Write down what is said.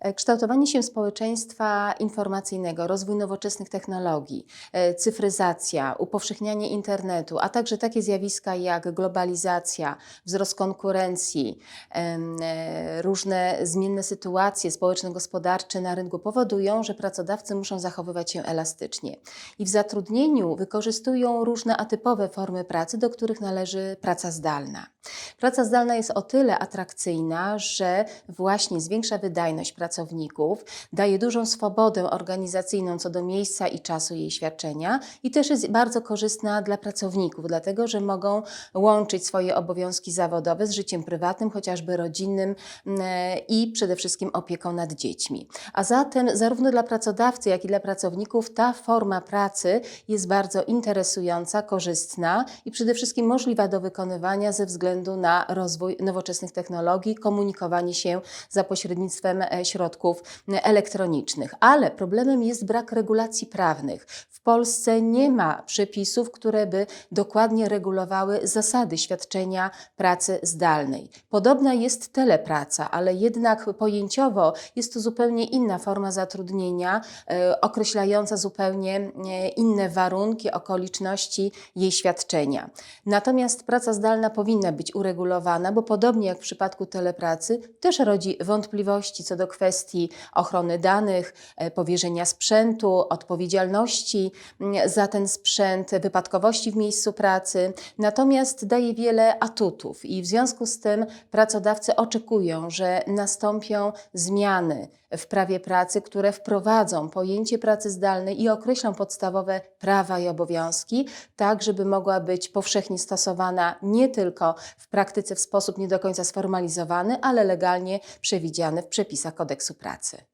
E, Kształtowanie się społeczeństwa informacyjnego, rozwój nowoczesnych technologii, e, cyfryzacja, upowszechnianie internetu, a także takie zjawiska jak globalizacja, wzrost konkurencji, e, różne zmienne sytuacje społeczno-gospodarcze na rynku powodują, że pracodawcy muszą zachowywać się elastycznie. I w zatrudnieniu wykorzystują różne atypowe formy pracy, do których należy praca zdalna. Praca zdalna jest o tyle atrakcyjna, że właśnie zwiększa wydajność pracowników, daje dużą swobodę organizacyjną co do miejsca i czasu jej świadczenia i też jest bardzo korzystna dla pracowników, dlatego że mogą łączyć swoje obowiązki zawodowe z życiem prywatnym, chociażby rodzinnym mm, e, i przede wszystkim opieką nad dziećmi. A zatem zarówno dla pracodawcy, jak i dla pracowników ta forma pracy jest bardzo interesująca, korzystna i przede wszystkim możliwa do wykonywania ze względu na rozwój nowoczesnych technologii, komunikowanie się za pośrednictwem e, środków elektronicznych. Ale problemem jest brak regulacji prawnych. W Polsce nie ma przepisów, które by dokładnie regulowały zasady świadczenia pracy zdalnej. Podobna jest telepraca, ale jednak pojęciowo jest to zupełnie inna forma zatrudnienia, e, określająca zupełnie inne warunki, okoliczności jej świadczenia. Natomiast praca zdalna powinna być uregulowana, bo podobnie jak w przypadku telepracy, też rodzi wątpliwości co do kwestii ochrony danych, e, powierzenia sprzętu, odpowiedzialności mm, za ten sprzęt, wypadkowości w miejscu pracy. Natomiast daje wiele atutów i w związku z tym pracodawcy oczekują, że nastąpią zmiany w prawie pracy, które wprowadzą pojęcie pracy zdalnej i określą podstawowe prawa i obowiązki, tak żeby mogła być powszechnie stosowana nie tylko w praktyce w sposób nie do końca sformalizowany, ale legalnie przewidziany w przepisach kodeksu pracy.